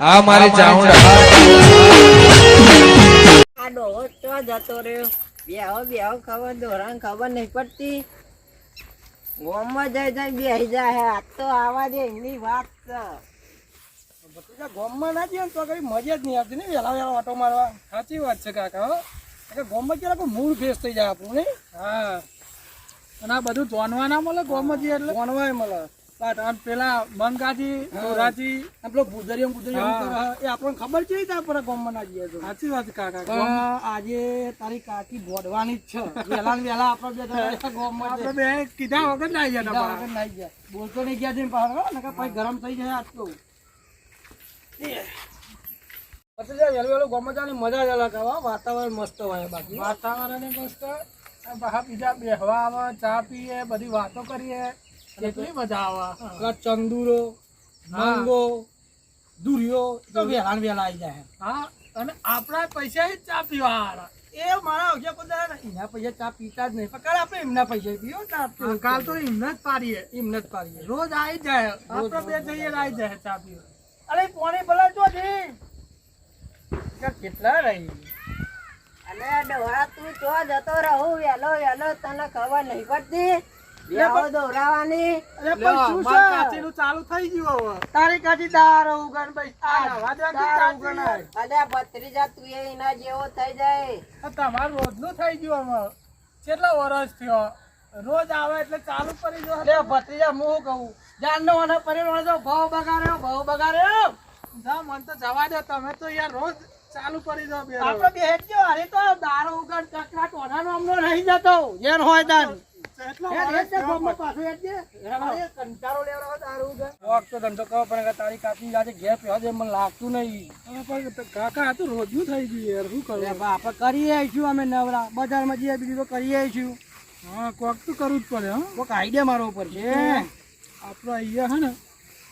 હા મારી ચાઉંડા આ ડોહો ચો જતો રહ્યો. બેહો બેહો ખબર દોરાન ખબર નહીં પડતી. ગોમમાં જઈ જઈ બેહી જાય. આ તો આવા દે એમની વાત છે. ગોમમાં ના જઈએ ને તો કઈ મજા જ નહીં આવતી ને વહેલા વહેલા ઓટો મારવા. સાચી વાત છે કાકા હો. એટલે ગોમમાં ગયા કોઈ મૂળ ફેસ થઈ જાય આપણું નહીં? હા. અને આ બધું જોનવા ના મળે? ગોમમાં જઈએ એટલે? જોનવાય મળે. આમ પેલા મંગાજી ધોરાજી. આમ ગુજરીઓ ગુજરીઓ એ આપણને ખબર છે ત્યાં પર ગોમમાં ના જઈએ સાચી વાત કાકા આજે તારી કાકી બોડવાની જ છે. વહેલા ને વહેલા આપણે બે જણા આપણે બે કીધા વગર ના ગયા વગર ના ગયા. બોલતો નહીં ગયા છે પછી ગરમ થઈ જાય આજ તો. પછી જે વહેલું વહેલું ગોમમાં જવાની મજા જ અલગ આવે વાતાવરણ મસ્ત હોય બાકી. વાતાવરણ મસ્ત. બહાર બીજા બેહવા આવે ચા પીએ બધી વાતો કરીએ. કેટલી મજા આવે. પેલા ચંદુરો માંગો દુર્યો તો વહેલા વેલા આવી જાય. હા અને આપણા પૈસા જ ચા પીવા એ મારા ઓછા બધા એના પૈસા ચા પીતા જ નહીં. પણ કાલ આપણે એમના પૈસા પીઓ ચા કાલ તો એમને જ પાડીએ એમને જ પાડીએ. રોજ આવી જાય. આપણે બે જઈએ આવી જાય ચા પીવા. અરે કોને ભલા જો. જી કેટલા રહી? અને ડોહા તું જો જતો રહું વહેલો વહેલો તને ખબર નહીં પડતી? ચાલુ થઈ ગયું હવે. તારી કાચી દાર ઉગણ ભાઈ આ નવા તાર કાચી. ઉગણ અલ્યા ભત્રીજા તું એના જેવો થઈ જાય. તમારું રોજનું થઈ ગયું અમે કેટલા વર્ષ થયો? રોજ આવે એટલે ચાલુ કરી દો અરે ભત્રીજા હું કહું? જાન નો અને પરિવાર તો ભાવ બગાડ્યો ભાવ બગાડ્યો. જા મન તો જવા દો. તમે તો યાર રોજ ચાલુ કરી દો બે આપણે બે હેજો અરે તો દારો ઉગાડ ચકરા ટોના નો અમનો રહી જતો. જેન હોય તાન તારી કાકી આજે ઘેર પહેવા દે મને લાગતું નહીં. કાકા તો રોજનું થઈ ગયું યાર. શું કરવું આપણે કરીએ આવીશું અમે નવરા. બજારમાં જઈએ બીજું તો કરીએ આવીશું. હા કોક તો કરવું જ પડે હા. કોક આઈડિયા મારો ઉપર છે. આપણે અહીંયા હે ને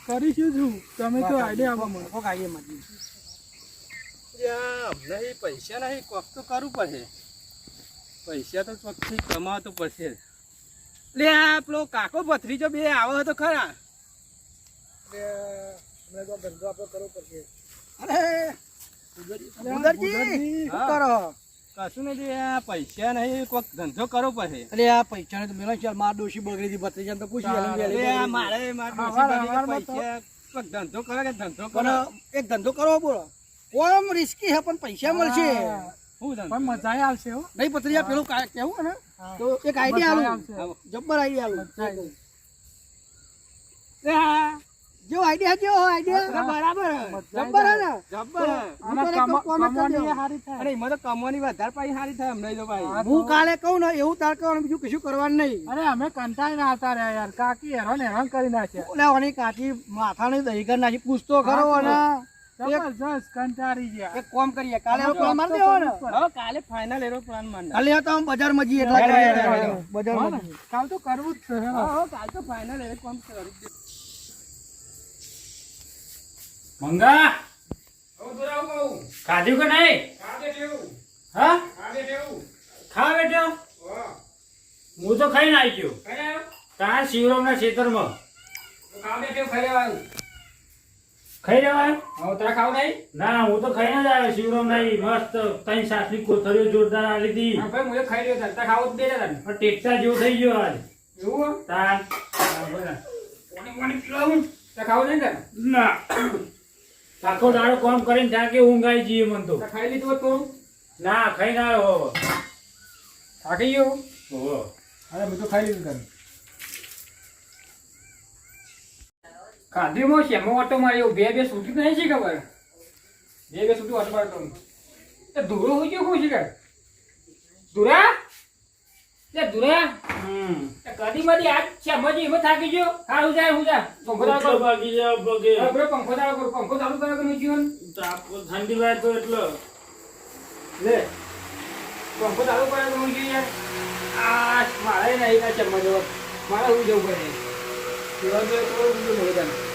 કરીશું શું તમે તો આઈડિયા આપવા મળે. કોક આઈડિયા નહીં પૈસા નહીં કોક તો કરવું પડશે પૈસા તો ચોખ્ખી કમાવા પડશે. લે આ પેલો કાકો ભત્રીજો બે આવે તો ખરા. અમને ધંધો આપણો કરવો પડશે. અરે ઉદરજી કરો? કશું નથી આ પૈસા નહીં કોક ધંધો કરવો પડશે. અરે આ પૈસા ને મેળો ચાલ માર ડોશી બગડી હતી ભત્રીજા તો પૂછી લે મારે માર ડોશી પૈસા કોક ધંધો કરો કે ધંધો કરો? એક ધંધો કરવો બોલો. કોમ રિસ્કી છે પણ પૈસા મળશે. હું ધંધો પણ મજા આવશે હો. નહીં પત્રિયા પેલું કેવું ને? તો એક આઈડિયા આલું. જબ્બર આઈડિયા આલું. જો આઈડિયા જો આઈડિયા બરાબર. જબ્બર હે ને? જબ્બર અરે મને કમવાની વધારે પાછી સારી થાય અમને તો ભાઈ. હું કાલે કહું ને એવું તાર કરવાનું બીજું કશું કરવાનું નહીં. અરે અમે કંટાળી ના આવતા રહ્યા યાર. કાકી હેરાન હેરાન કરી નાખ્યા. ઓલે ઓની કાકી માથાની દહીં કરી નાખી. પૂછતો ખરો અને જબરજસ્ત કંટાળી ગયા. એક કામ કરીએ કાલે પ્લાન માર દેવો ને હવે કાલે ફાઇનલ એરો પ્લાન માંડ કાલે તો હું બજારમાં જઈએ એટલે બજારમાં કાલ તો કરવું જ છે હા કાલ તો ફાઇનલ એરો કામ કરી દે. મંગા! ખાધું કે નહીં? હા? ખા બેઠો? હું. તો ખાઈને આવી ગયો. તારા શિવરામના ખેતરમાં. ખાઈ લેવાય? ના હું તો ખાઈને જ આવ્યો શિવરામ નહીં મસ્ત તઈ સાસરી કોથળીઓ જોરદાર આલી હતી પણ ટેક્સા જેવો થઈ ગયો આજ. તાર. ના. આખો દાડો કોમ કરીને થાકે કે ઊંઘાઈ જઈએ મન તો. ના ખાઈ ના આવ્યો થાકી ગયો? હોવો. અરે મેં તો ખાઈ લીધું તને ખાધીમાં શેમો ઓટો માર્યો બે બે સુધી નહીં છે ખબર. બે બે સુધી ઓટો મારતો એ ધૂરો હોય ગયો કોઈ છે ધુરા લે ધુરા એ કદી મારી આજ શેમો જે એમાં થાકી ગયો. હારું જાય હું જા પંખો ચાલુ ભાગી જાઓ પગે. આપણે પંખો ચાલુ કરો પંખો ચાલુ કરો કે નહીં જીવન? ઠંડી વાય તો એટલો. લે પંખો ચાલુ કરે તો હું જીવન? આ મારે નહીં આ જવા મારે હું જવું પડે? ઊંધું મળે તને આ શેમાં નહીં જવું તો મારી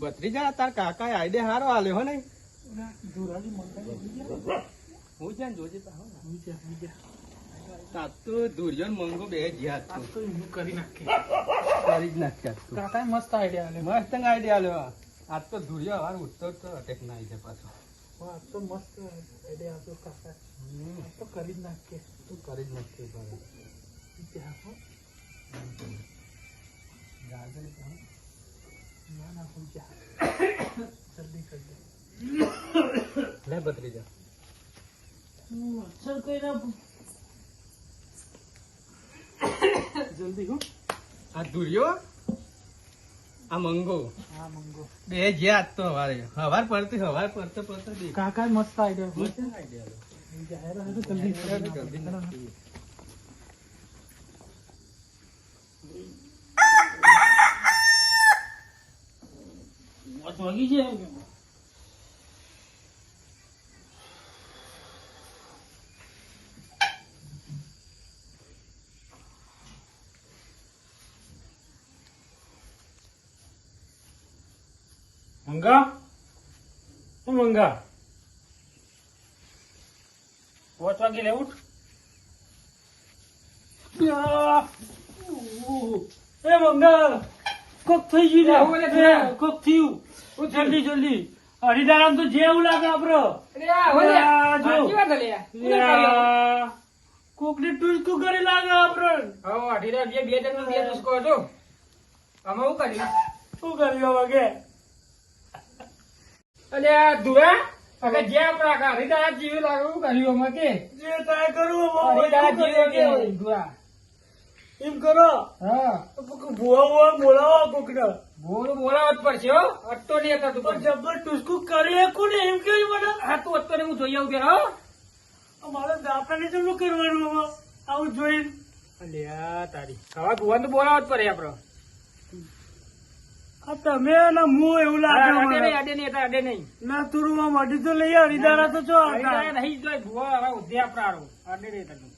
ભત્રીજા તાર કાકા આઈડિયા હારો આલ્યો હો ને હું જોજે. તો ધુરિયો મંગો બે જ્યાં આ તો એનું કરી નાખીએ કરી જ નાખ્યા કાકાએ મસ્ત આઈડિયા આલ્યો મસ્ત આઈડિયા લ્યો આજ તો ધુરિયો હાર ઉઠતો તો અટેક ના આવી જાય પાછો. આ તો મસ્ત આઈડિયા આપ્યો કાકા. આ તો કરી જ નાખીએ. તું કરી જ નાખીએ. ત્યાં ગાજર. ના હું જલ્દી કરી દે. લે જલ્દી હું. આ ધુરિયો? આ મંગો. હા મંગો. બે જે આજ તો હવારે. હવાર પડતી હવાર પડતો પડતો દેખ કાકા મસ્ત આઈડિયા મસ્ત આઈડિયા જલ્દી જલ્દી છે? મંગા શું મંગા પાંચ વાગે એ મંગા કોક થઈ ગયું આવું કોક થયું જલ્દી જલ્દી હરિદારામ તો જેવું લાગે આપડે જો. કોક ને ટુસકો કરી લાગે આપડે હરિદાર અઢીના બે બે ટુસકો હતો. આમાં શું કર્યું? શું કર્યું વાગે અલે આ ધુરા અગર જે આપણે આખા જીવ જેવું લાગે શું કર્યું આમાં કે? જે ટ્રાય કરવું હરિદાસ જીવ કે ધુરા એમ કરો. હા. ભુવા ભુવા બોલાવો કોક ને બોલ જ પડશે હો. અટતો નહીં હતા તું જબર ટુસકું કરી શકું ને એમ કેવું મને? હા તું અટતો ને હું જોઈ આવું કે હા. મારે દાપડાને ચેટલું કરવાનું આવું જોઈ અલ્યા તારી. હવે ભુવન તો બોલાવત પડે આપડે તમે ને હું એવું લાગે અડે. નહીં અડે નહીં ના થોડું અડી તો લઈએ અડીદારા તો છો નહીં જોઈ ભુવા ઉધ્યા હારું. અડે નહીં.